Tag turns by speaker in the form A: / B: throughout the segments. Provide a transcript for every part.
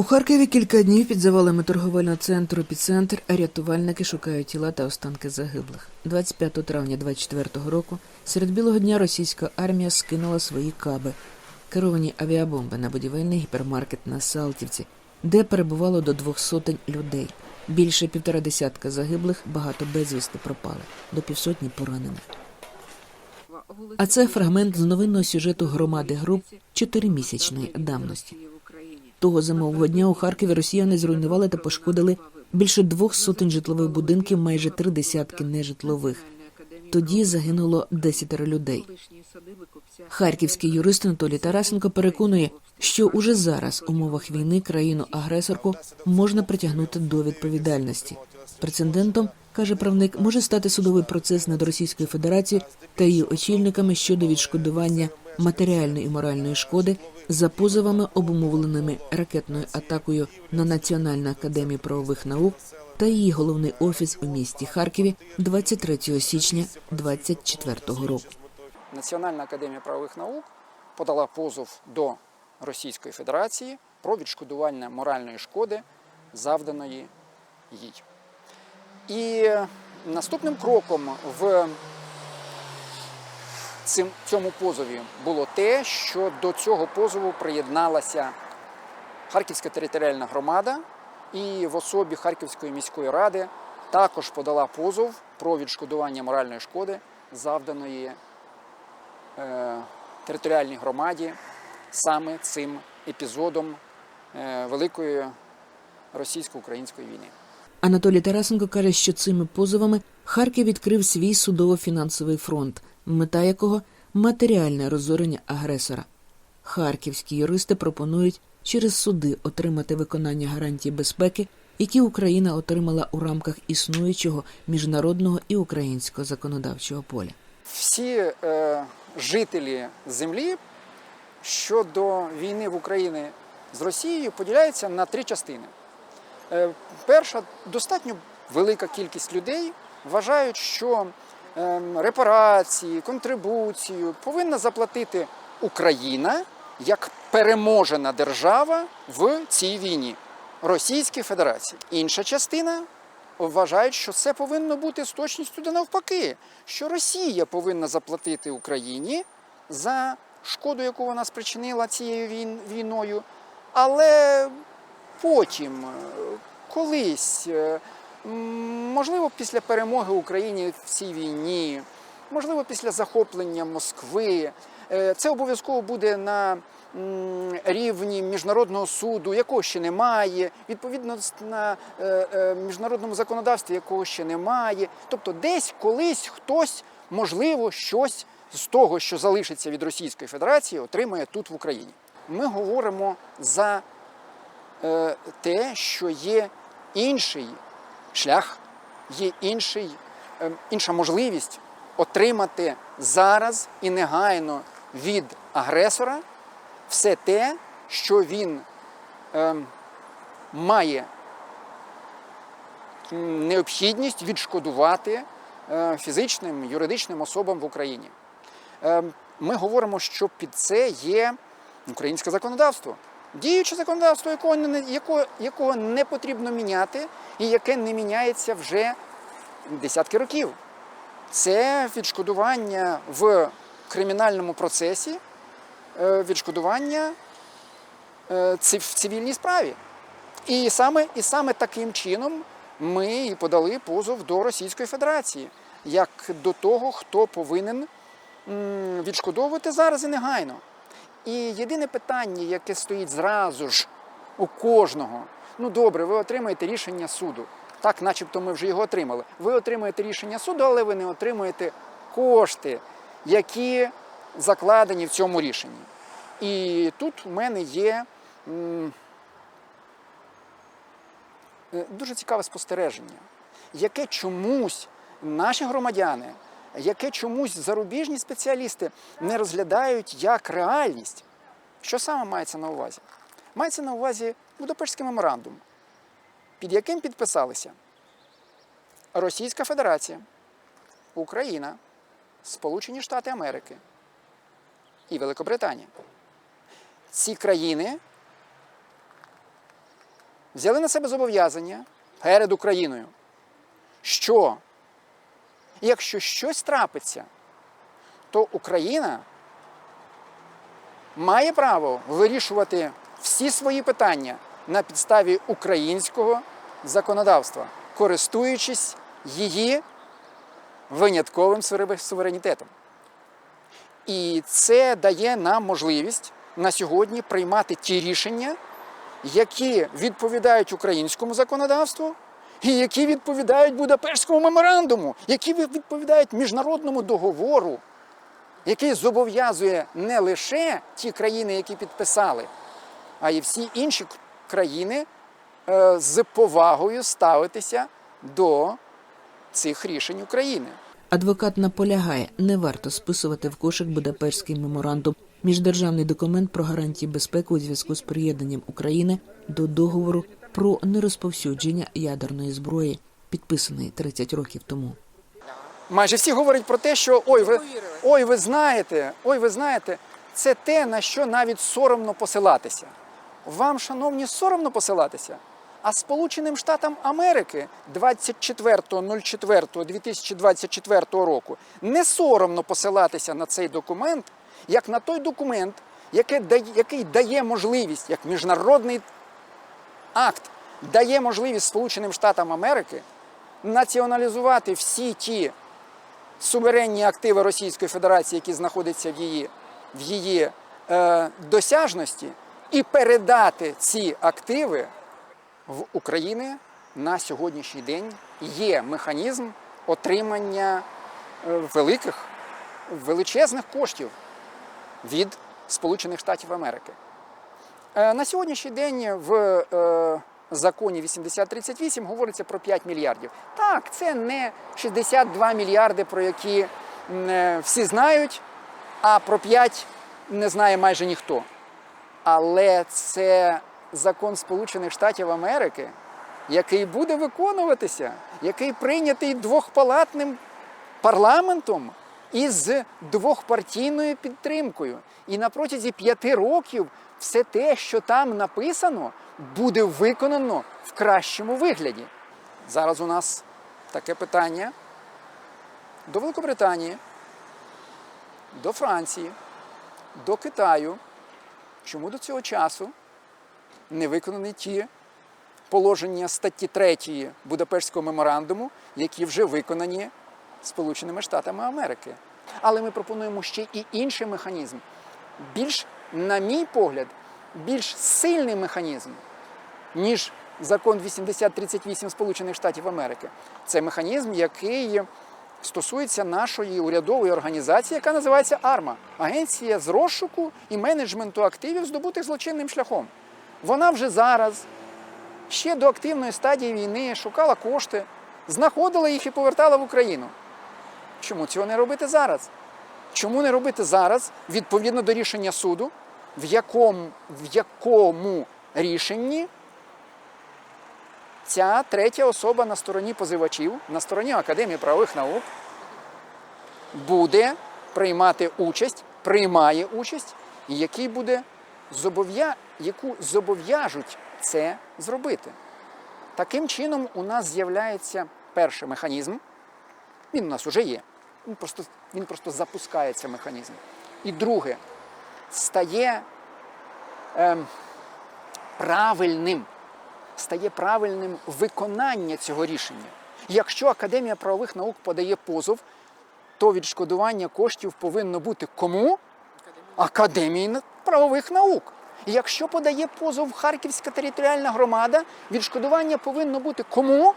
A: У Харкові кілька днів під завалами торговельного центру «Епіцентр» рятувальники шукають тіла та останки загиблих. 25 травня 24 року серед білого дня російська армія скинула свої каби, керовані авіабомби на будівельний гіпермаркет на Салтівці, де перебувало до двох сотень людей. Більше півтора десятка загиблих, багато безвісти пропали, до півсотні поранених. А це фрагмент з новинного сюжету громади груп чотиримісячної давності. Того зимового дня у Харкові росіяни зруйнували та пошкодили більше двох сотень житлових будинків, майже три десятки нежитлових. Тоді загинуло десятеро людей. Харківський юрист Анатолій Тарасенко переконує, що уже зараз у умовах війни країну-агресорку можна притягнути до відповідальності. Прецедентом каже правник, може стати судовий процес над Російською Федерацією та її очільниками щодо відшкодування матеріальної і моральної шкоди за позовами, обумовленими ракетною атакою на Національну академію правових наук та її головний офіс у місті Харкові 23 січня 2024 року.
B: Національна академія правових наук подала позов до Російської Федерації про відшкодування моральної шкоди, завданої їй. І наступним кроком в цьому позові було те, що до цього позову приєдналася Харківська територіальна громада і в особі Харківської міської ради також подала позов про відшкодування моральної шкоди, завданої е, територіальній громаді саме цим епізодом е, Великої російсько-української війни.
A: Анатолій Тарасенко каже, що цими позовами Харків відкрив свій судово-фінансовий фронт, мета якого матеріальне розорення агресора. Харківські юристи пропонують через суди отримати виконання гарантій безпеки, які Україна отримала у рамках існуючого міжнародного і українського законодавчого поля.
B: Всі е, жителі землі щодо війни в Україні з Росією поділяються на три частини. Е, перша достатньо велика кількість людей вважають, що е, репарації, контрибуцію повинна заплатити Україна як переможена держава в цій війні Російській Федерації. Інша частина вважають, що це повинно бути з точністю до навпаки, що Росія повинна заплатити Україні за шкоду, яку вона спричинила цією війною. Але потім, е, колись, е, можливо, після перемоги України в цій війні, можливо, після захоплення Москви, е, це обов'язково буде на рівні міжнародного суду, якого ще немає, відповідно на міжнародному законодавстві, якого ще немає. Тобто, десь колись хтось, можливо, щось з того, що залишиться від Російської Федерації, отримає тут в Україні. Ми говоримо за те, що є інший шлях, є інший, е, інша можливість отримати зараз і негайно від агресора все те, що він е, має необхідність відшкодувати е, фізичним юридичним особам в Україні. Е, Ми говоримо, що під це є українське законодавство. Діюче законодавство, якого якого не потрібно міняти, і яке не міняється вже десятки років. Це відшкодування в кримінальному процесі, е, відшкодування е, в цивільній справі. І саме, і саме таким чином ми і подали позов до Російської Федерації, як до того, хто повинен відшкодовувати зараз і негайно. І єдине питання, яке стоїть зразу ж у кожного, ну добре, ви отримаєте рішення суду. Так, начебто ми вже його отримали. Ви отримуєте рішення суду, але ви не отримуєте кошти, які закладені в цьому рішенні. І тут у мене є е, дуже цікаве спостереження, яке чомусь наші громадяни, яке чомусь зарубіжні спеціалісти не розглядають як реальність. Що саме мається на увазі? Мається на увазі Будапештський меморандум, під яким підписалися Російська Федерація, Україна, Сполучені Штати Америки і Великобританія. Ці країни взяли на себе зобов'язання перед Україною, що якщо щось трапиться, то Україна має право вирішувати всі свої питання на підставі українського законодавства, користуючись її винятковим суверенітетом. І це дає нам можливість на сьогодні приймати ті рішення, які відповідають українському законодавству, і які відповідають Будапештському меморандуму, які відповідають міжнародному договору, який зобов'язує не лише ті країни, які підписали, а й всі інші країни е, з повагою ставитися до цих рішень України.
A: Адвокат наполягає, не варто списувати в кошик Будапештський меморандум, міждержавний документ про гарантії безпеки у зв'язку з приєднанням України до договору про нерозповсюдження ядерної зброї, підписаний 30 років тому.
B: Майже всі говорять про те, що ой, ви, ой, ви знаєте, ой, ви знаєте, це те, на що навіть соромно посилатися. Вам, шановні, соромно посилатися. А Сполученим Штатам Америки 24.04.2024 року не соромно посилатися на цей документ, як на той документ, який дає, можливість, як міжнародний акт, дає можливість Сполученим Штатам Америки націоналізувати всі ті суверенні активи Російської Федерації, які знаходяться в її, в її е, досяжності, і передати ці активи в Україні на сьогоднішній день є механізм отримання е, великих, величезних коштів від Сполучених Штатів Америки. Е, На сьогоднішній день в е, законі 8038 говориться про 5 мільярдів. Так, це не 62 мільярди, про які е, всі знають, а про 5 не знає майже ніхто. Але це закон Сполучених Штатів Америки, який буде виконуватися, який прийнятий двохпалатним парламентом із двохпартійною підтримкою. І на протязі п'яти років все те, що там написано, буде виконано в кращому вигляді. Зараз у нас таке питання до Великобританії, до Франції, до Китаю. Чому до цього часу не виконані ті положення статті 3 Будапештського меморандуму, які вже виконані Сполученими Штатами Америки. Але ми пропонуємо ще і інший механізм, більш, на мій погляд, більш сильний механізм, ніж закон 8038 Сполучених Штатів Америки. Це механізм, який стосується нашої урядової організації, яка називається АРМА Агенція з розшуку і менеджменту активів, здобутих злочинним шляхом. Вона вже зараз, ще до активної стадії війни, шукала кошти, знаходила їх і повертала в Україну. Чому цього не робити зараз? Чому не робити зараз відповідно до рішення суду, в якому, в якому рішенні ця третя особа на стороні позивачів, на стороні Академії правових наук, буде приймати участь, приймає участь, який буде зобов'я... яку зобов'яжуть це зробити. Таким чином, у нас з'являється перший механізм. Він у нас вже є. Він просто, він просто запускається механізм. І друге, стає ем, правильним, стає правильним виконання цього рішення. Якщо Академія правових наук подає позов, то відшкодування коштів повинно бути кому? Академії правових наук. Якщо подає позов Харківська територіальна громада, відшкодування повинно бути кому?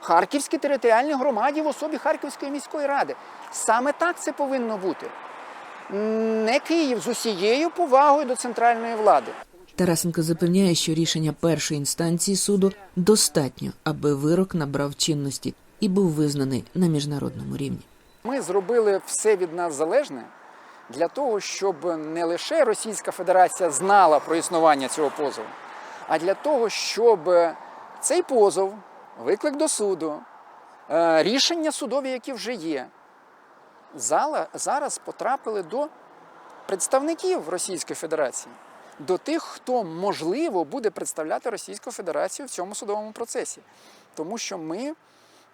B: Харківській територіальній громаді в особі Харківської міської ради. Саме так це повинно бути. Не Київ з усією повагою до центральної влади.
A: Тарасенко запевняє, що рішення першої інстанції суду достатньо, аби вирок набрав чинності і був визнаний на міжнародному рівні.
B: Ми зробили все від нас залежне для того, щоб не лише Російська Федерація знала про існування цього позову, а для того, щоб цей позов, виклик до суду, е, рішення судові, які вже є, зала- зараз потрапили до представників Російської Федерації. до тих, хто можливо буде представляти Російську Федерацію в цьому судовому процесі. Тому що ми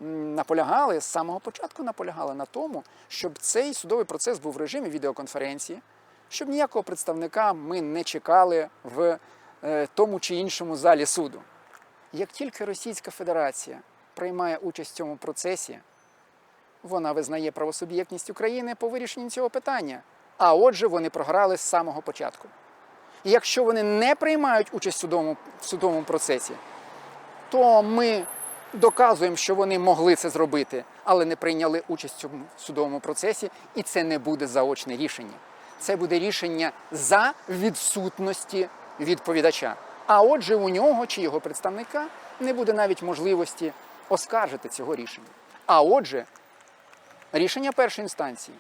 B: наполягали з самого початку наполягали на тому, щоб цей судовий процес був в режимі відеоконференції, щоб ніякого представника ми не чекали в е, тому чи іншому залі суду. Як тільки Російська Федерація приймає участь в цьому процесі, вона визнає правосуб'єктність України по вирішенню цього питання. А отже, вони програли з самого початку. І якщо вони не приймають участь в судовому, в судовому процесі, то ми доказуємо, що вони могли це зробити, але не прийняли участь в судовому процесі, і це не буде заочне рішення. Це буде рішення за відсутності відповідача. А отже, у нього чи його представника не буде навіть можливості оскаржити цього рішення. А отже, рішення першої інстанції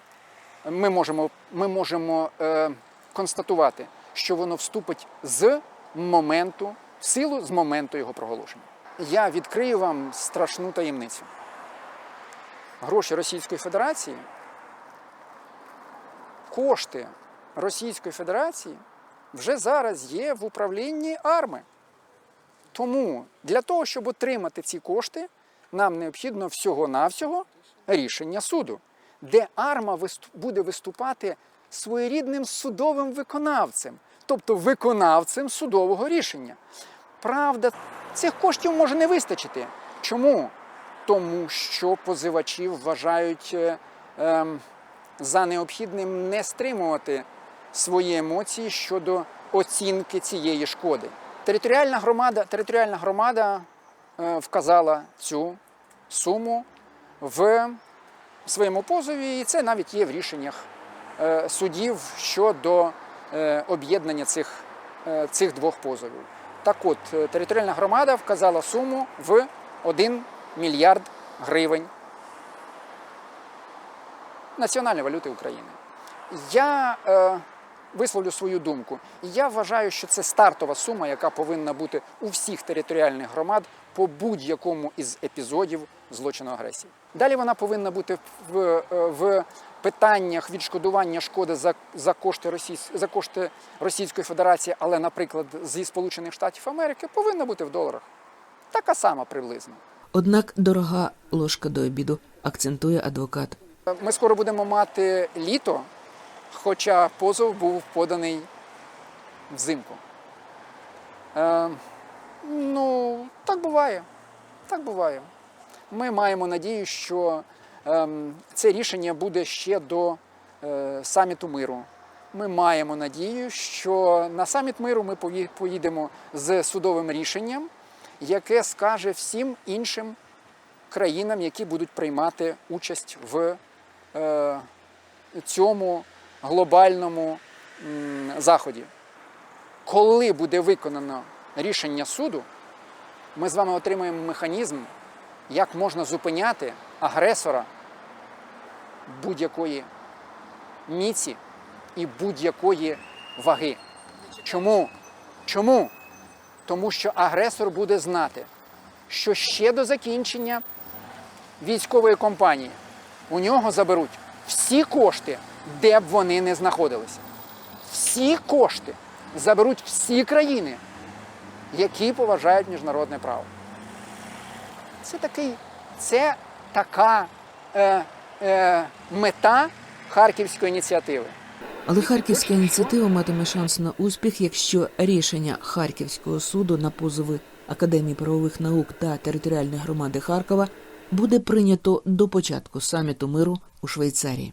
B: ми можемо, ми можемо е, констатувати, що воно вступить з моменту, в силу з моменту його проголошення. Я відкрию вам страшну таємницю. Гроші Російської Федерації, кошти Російської Федерації вже зараз є в управлінні арми. Тому для того, щоб отримати ці кошти, нам необхідно всього-навсього рішення суду, де арма буде виступати своєрідним судовим виконавцем, тобто виконавцем судового рішення. Правда, цих коштів може не вистачити. Чому? Тому що позивачі вважають е, ем, за необхідним не стримувати свої емоції щодо оцінки цієї шкоди. Територіальна громада, територіальна громада е, вказала цю суму в своєму позові, і це навіть є в рішеннях е, судів щодо е, об'єднання цих, цих двох позовів. Так от, територіальна громада вказала суму в 1 мільярд гривень національної валюти України. Я е, висловлю свою думку. Я вважаю, що це стартова сума, яка повинна бути у всіх територіальних громад по будь-якому із епізодів злочину агресії. Далі вона повинна бути в, е, в питаннях відшкодування шкоди за, за, кошти Російсь, за кошти Російської Федерації, але, наприклад, зі Сполучених Штатів Америки, повинна бути в доларах. Така сама приблизно.
A: Однак дорога ложка до обіду, акцентує адвокат.
B: Ми скоро будемо мати літо, хоча позов був поданий взимку. Е, ну, так буває. Так буває. Ми маємо надію, що ем, це рішення буде ще до е, саміту миру. Ми маємо надію, що на саміт миру ми поїдемо з судовим рішенням, яке скаже всім іншим країнам, які будуть приймати участь в е, цьому глобальному заході. Коли буде виконано рішення суду, ми з вами отримаємо механізм, як можна зупиняти агресора будь-якої міці і будь-якої ваги. Чому? Чому? Тому що агресор буде знати, що ще до закінчення військової кампанії у нього заберуть всі кошти, де б вони не знаходилися. Всі кошти заберуть всі країни, які поважають міжнародне право. Це такий, це така е, е, мета Харківської ініціативи.
A: Але харківська ініціатива матиме шанс на успіх, якщо рішення Харківського суду на позови Академії правових наук та територіальної громади Харкова буде прийнято до початку саміту миру у Швейцарії.